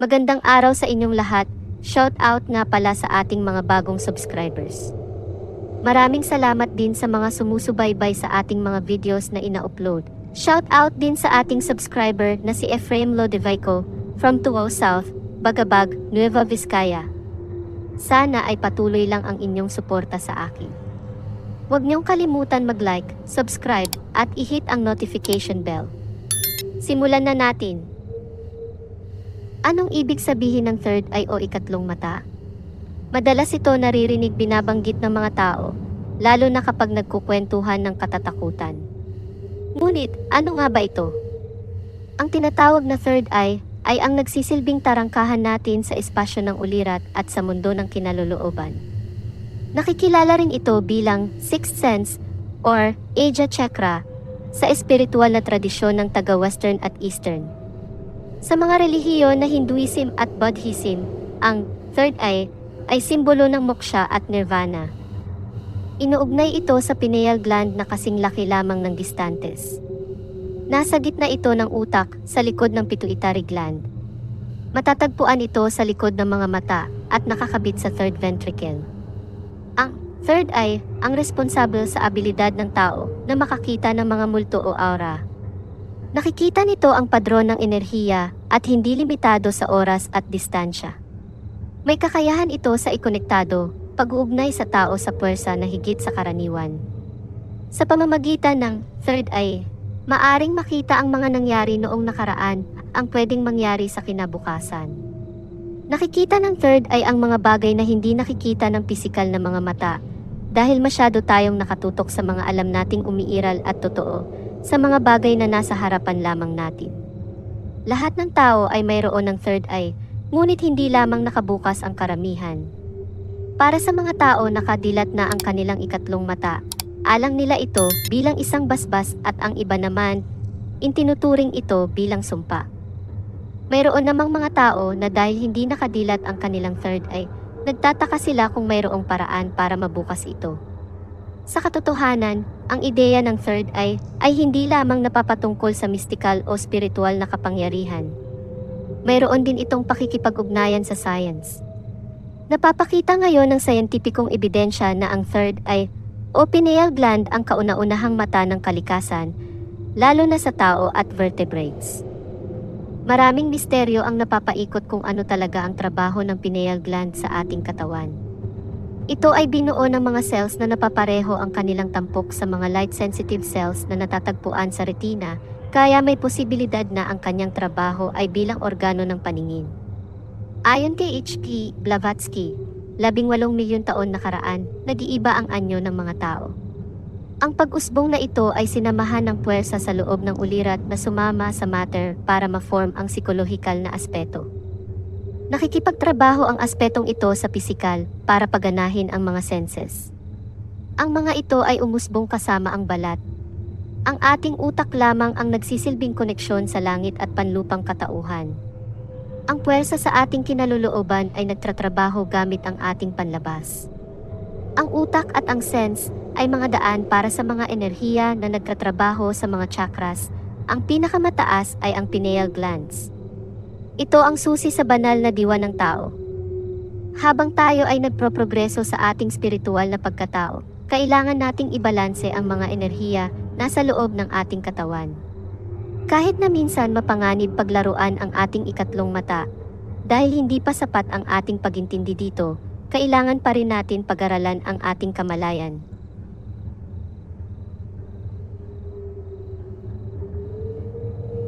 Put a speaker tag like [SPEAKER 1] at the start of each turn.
[SPEAKER 1] Magandang araw sa inyong lahat. Shout out nga pala sa ating mga bagong subscribers. Maraming salamat din sa mga sumusubaybay sa ating mga videos na ina-upload. Shout out din sa ating subscriber na si Ephraim Lodevico from Tuo South, Bagabag, Nueva Vizcaya. Sana ay patuloy lang ang inyong suporta sa akin. Huwag niyong kalimutan mag-like, subscribe, at i-hit ang notification bell. Simulan na natin. Anong ibig sabihin ng third eye o ikatlong mata? Madalas ito naririnig binabanggit ng mga tao, lalo na kapag nagkukwentuhan ng katatakutan. Ngunit, ano nga ba ito? Ang tinatawag na third eye ay ang nagsisilbing tarangkahan natin sa espasyo ng ulirat at sa mundo ng kinalulooban. Nakikilala rin ito bilang sixth sense or Aja Chakra sa espiritual na tradisyon ng taga-Western at Eastern. Sa mga relihiyon na Hinduism at Buddhism, ang third eye ay simbolo ng moksha at nirvana. Inuugnay ito sa pineal gland na kasing laki lamang ng distantes. Nasa gitna ito ng utak sa likod ng pituitary gland. Matatagpuan ito sa likod ng mga mata at nakakabit sa third ventricle. Ang third eye ang responsable sa abilidad ng tao na makakita ng mga multo o aura. Nakikita nito ang padron ng enerhiya at hindi limitado sa oras at distansya. May kakayahan ito sa ikonektado, pag-uugnay sa tao sa puwersa na higit sa karaniwan. Sa pamamagitan ng third eye, maaring makita ang mga nangyari noong nakaraan ang pwedeng mangyari sa kinabukasan. Nakikita ng third eye ang mga bagay na hindi nakikita ng pisikal na mga mata dahil masyado tayong nakatutok sa mga alam nating umiiral at totoo sa mga bagay na nasa harapan lamang natin. Lahat ng tao ay mayroon ng third eye ngunit hindi lamang nakabukas ang karamihan. Para sa mga tao nakadilat na ang kanilang ikatlong mata, alang nila ito bilang isang basbas at ang iba naman, intinuturing ito bilang sumpa. Mayroon namang mga tao na dahil hindi nakadilat ang kanilang third eye, nagtataka sila kung mayroong paraan para mabukas ito. Sa katotohanan, ang ideya ng third eye ay hindi lamang napapatungkol sa mystical o spiritual na kapangyarihan mayroon din itong pakikipag-ugnayan sa science. Napapakita ngayon ng sayantipikong ebidensya na ang third eye o pineal gland ang kauna-unahang mata ng kalikasan, lalo na sa tao at vertebrates. Maraming misteryo ang napapaikot kung ano talaga ang trabaho ng pineal gland sa ating katawan. Ito ay binuo ng mga cells na napapareho ang kanilang tampok sa mga light-sensitive cells na natatagpuan sa retina kaya may posibilidad na ang kanyang trabaho ay bilang organo ng paningin. Ayon kay H.P. Blavatsky, 18 milyon taon nakaraan, nag-iiba ang anyo ng mga tao. Ang pag-usbong na ito ay sinamahan ng puwersa sa loob ng ulirat na sumama sa matter para ma-form ang psikolohikal na aspeto. Nakikipagtrabaho ang aspetong ito sa pisikal para paganahin ang mga senses. Ang mga ito ay umusbong kasama ang balat, ang ating utak lamang ang nagsisilbing koneksyon sa langit at panlupang katauhan. Ang puwersa sa ating kinalulooban ay nagtratrabaho gamit ang ating panlabas. Ang utak at ang sense ay mga daan para sa mga enerhiya na nagtratrabaho sa mga chakras. Ang pinakamataas ay ang pineal glands. Ito ang susi sa banal na diwa ng tao. Habang tayo ay nagproprogreso sa ating spiritual na pagkatao, kailangan nating ibalanse ang mga enerhiya nasa loob ng ating katawan. Kahit na minsan mapanganib paglaruan ang ating ikatlong mata, dahil hindi pa sapat ang ating pagintindi dito, kailangan pa rin natin pag-aralan ang ating kamalayan.